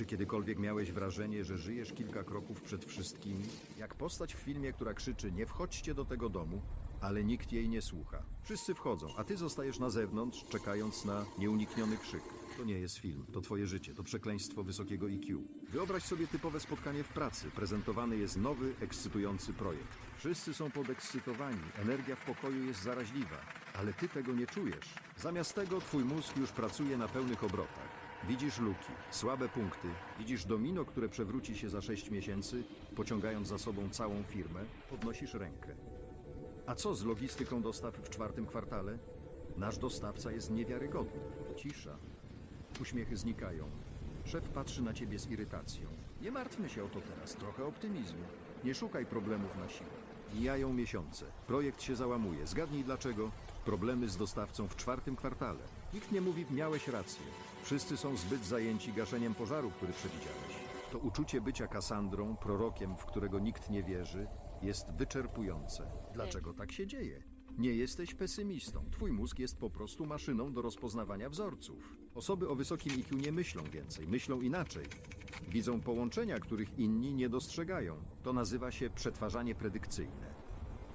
Czy kiedykolwiek miałeś wrażenie, że żyjesz kilka kroków przed wszystkimi? Jak postać w filmie, która krzyczy nie wchodźcie do tego domu, ale nikt jej nie słucha. Wszyscy wchodzą, a ty zostajesz na zewnątrz, czekając na nieunikniony krzyk. To nie jest film, to twoje życie, to przekleństwo wysokiego IQ. Wyobraź sobie typowe spotkanie w pracy. Prezentowany jest nowy, ekscytujący projekt. Wszyscy są podekscytowani, energia w pokoju jest zaraźliwa, ale ty tego nie czujesz. Zamiast tego twój mózg już pracuje na pełnych obrotach. Widzisz luki, słabe punkty, widzisz domino, które przewróci się za 6 miesięcy, pociągając za sobą całą firmę, podnosisz rękę. A co z logistyką dostaw w czwartym kwartale? Nasz dostawca jest niewiarygodny. Cisza. Uśmiechy znikają. Szef patrzy na ciebie z irytacją. Nie martwmy się o to teraz, trochę optymizmu. Nie szukaj problemów na siłę. Mijają miesiące. Projekt się załamuje. Zgadnij dlaczego? Problemy z dostawcą w czwartym kwartale. Nikt nie mówi, miałeś rację. Wszyscy są zbyt zajęci gaszeniem pożaru, który przewidziałeś. To uczucie bycia Kasandrą, prorokiem, w którego nikt nie wierzy, jest wyczerpujące. Dlaczego tak się dzieje? Nie jesteś pesymistą. Twój mózg jest po prostu maszyną do rozpoznawania wzorców. Osoby o wysokim IQ nie myślą więcej, myślą inaczej. Widzą połączenia, których inni nie dostrzegają. To nazywa się przetwarzanie predykcyjne.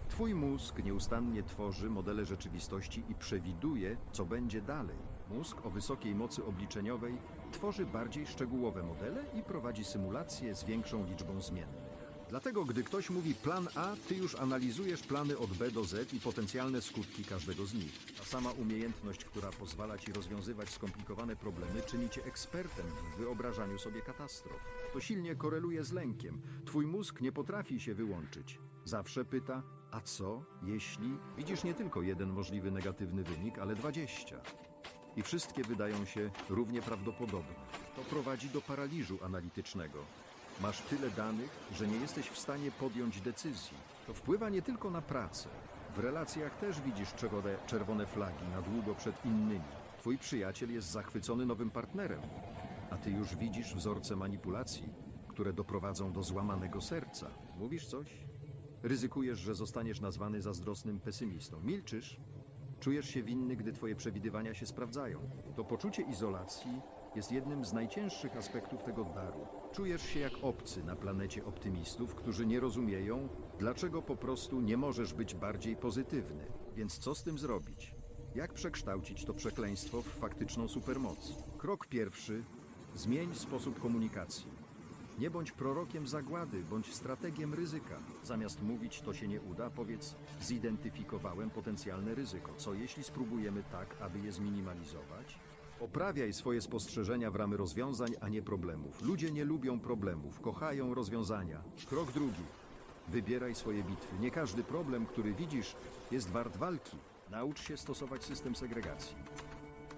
Twój mózg nieustannie tworzy modele rzeczywistości i przewiduje, co będzie dalej. Mózg o wysokiej mocy obliczeniowej tworzy bardziej szczegółowe modele i prowadzi symulacje z większą liczbą zmiennych. Dlatego, gdy ktoś mówi plan A, ty już analizujesz plany od B do Z i potencjalne skutki każdego z nich. Ta sama umiejętność, która pozwala ci rozwiązywać skomplikowane problemy, czyni cię ekspertem w wyobrażaniu sobie katastrof. To silnie koreluje z lękiem. Twój mózg nie potrafi się wyłączyć. Zawsze pyta, a co, jeśli widzisz nie tylko jeden możliwy negatywny wynik, ale dwadzieścia? I wszystkie wydają się równie prawdopodobne. To prowadzi do paraliżu analitycznego. Masz tyle danych, że nie jesteś w stanie podjąć decyzji. To wpływa nie tylko na pracę. W relacjach też widzisz czerwone, czerwone flagi na długo przed innymi. Twój przyjaciel jest zachwycony nowym partnerem, a ty już widzisz wzorce manipulacji, które doprowadzą do złamanego serca. Mówisz coś? Ryzykujesz, że zostaniesz nazwany zazdrosnym pesymistą. Milczysz? Czujesz się winny, gdy twoje przewidywania się sprawdzają. To poczucie izolacji jest jednym z najcięższych aspektów tego daru. Czujesz się jak obcy na planecie optymistów, którzy nie rozumieją, dlaczego po prostu nie możesz być bardziej pozytywny. Więc co z tym zrobić? Jak przekształcić to przekleństwo w faktyczną supermoc? Krok pierwszy: zmień sposób komunikacji. Nie bądź prorokiem zagłady, bądź strategiem ryzyka. Zamiast mówić, to się nie uda, powiedz, zidentyfikowałem potencjalne ryzyko. Co jeśli spróbujemy tak, aby je zminimalizować? Oprawiaj swoje spostrzeżenia w ramy rozwiązań, a nie problemów. Ludzie nie lubią problemów, kochają rozwiązania. Krok drugi. Wybieraj swoje bitwy. Nie każdy problem, który widzisz, jest wart walki. Naucz się stosować system segregacji.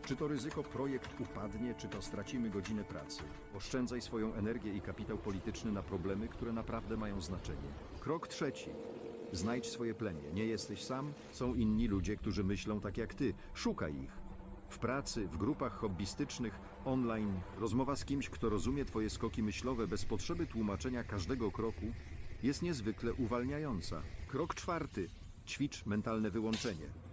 Czy to ryzyko projekt upadnie, czy to stracimy godzinę pracy? Oszczędzaj swoją energię i kapitał polityczny na problemy, które naprawdę mają znaczenie. Krok trzeci. Znajdź swoje plemię. Nie jesteś sam, są inni ludzie, którzy myślą tak jak ty. Szukaj ich. W pracy, w grupach hobbystycznych, online, rozmowa z kimś, kto rozumie twoje skoki myślowe bez potrzeby tłumaczenia każdego kroku, jest niezwykle uwalniająca. Krok czwarty. Ćwicz mentalne wyłączenie.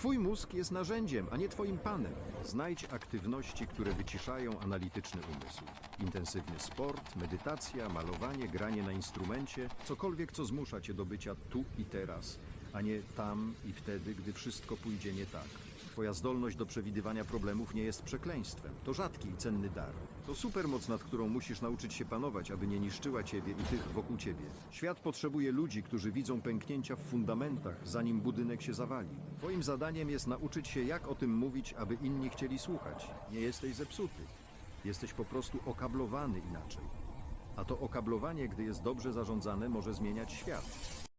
Twój mózg jest narzędziem, a nie twoim panem. Znajdź aktywności, które wyciszają analityczny umysł. Intensywny sport, medytacja, malowanie, granie na instrumencie, cokolwiek, co zmusza cię do bycia tu i teraz, a nie tam i wtedy, gdy wszystko pójdzie nie tak. Twoja zdolność do przewidywania problemów nie jest przekleństwem. To rzadki i cenny dar. To supermoc, nad którą musisz nauczyć się panować, aby nie niszczyła ciebie i tych wokół ciebie. Świat potrzebuje ludzi, którzy widzą pęknięcia w fundamentach, zanim budynek się zawali. Twoim zadaniem jest nauczyć się, jak o tym mówić, aby inni chcieli słuchać. Nie jesteś zepsuty. Jesteś po prostu okablowany inaczej. A to okablowanie, gdy jest dobrze zarządzane, może zmieniać świat.